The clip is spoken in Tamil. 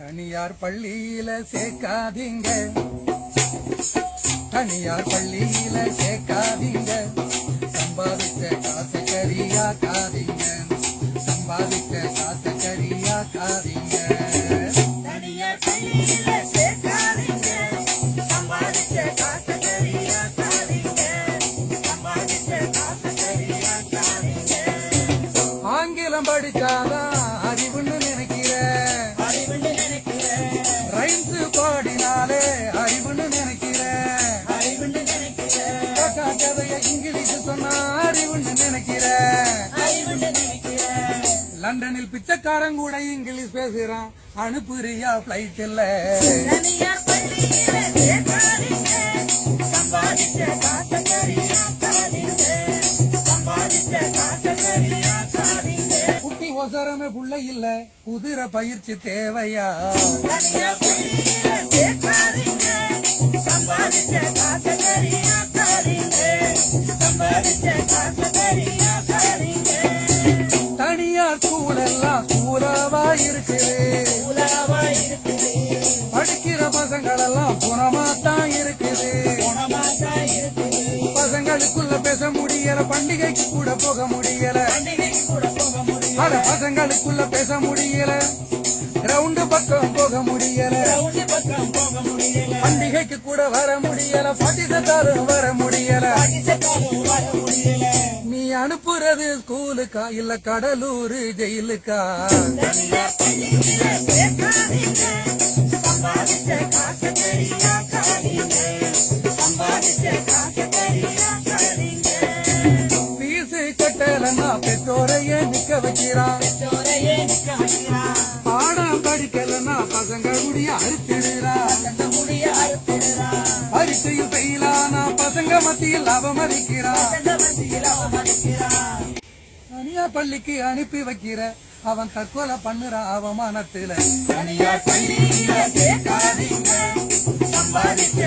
தனியார் பள்ளியில சேர்க்காதீங்க. தனியார் பள்ளியில சேர்க்காதீங்க. சம்பாதிச்ச காசு கரியாக்காதீங்க சம்பாதிச்ச காசு கரியாக்காதீங்க தனியார் பள்ளியில சேர்க்காதீங்க. சம்பாதிச்ச காசை காசை கரியாக்காதீங்க. ஆங்கிலம் படிச்சாதான் அறிவுன்னு நினைக்கிற லண்டனில் பிச்சைக்காரன் கூட இங்கிலீஷ் பேசுறான். அனுப்புறியா பிளைட் இல்ல. குட்டி ஒசரமே புள்ள இல்ல குதிரை பயிற்சி தேவையா? தனியார் ஸ்கூல் எல்லாம் ஸ்கூலாவா இருக்குது. படிக்கிற பசங்கள் எல்லாம் புறமா தான் இருக்குது. பசங்களுக்குள்ள பேச முடியல பண்டிகைக்கு கூட போக முடியல. அட பசங்களுக்குள்ள பேச முடியல கிரவுண்டு பக்கம் போக முடியல ரவுண்டு பக்கம் போக முடியல. பண்டிகைக்கு கூட வர முடியல பாட்டி பாகிஸ்தானும் வர முடியல. நீ அனுப்புறது ஸ்கூலுக்கா இல்ல கடலூர் ஜெயிலுக்கா. பீஸ் கட்டலன்னா பெற்றோரையே நிக்க வைக்கிறான். பாடம் படிக்கலன்னா பசங்க முடிய அறுத்திடுறான். பசங்க மத்தியில் அவமதிக்கிறான் தனியா பள்ளிக்கு அனுப்பி வைக்கிற அவன் தற்கொலை பண்ணுறான் அவமானத்துல. தனியார் பள்ளியில சேர்க்காதீங்க. சம்பாதிக்க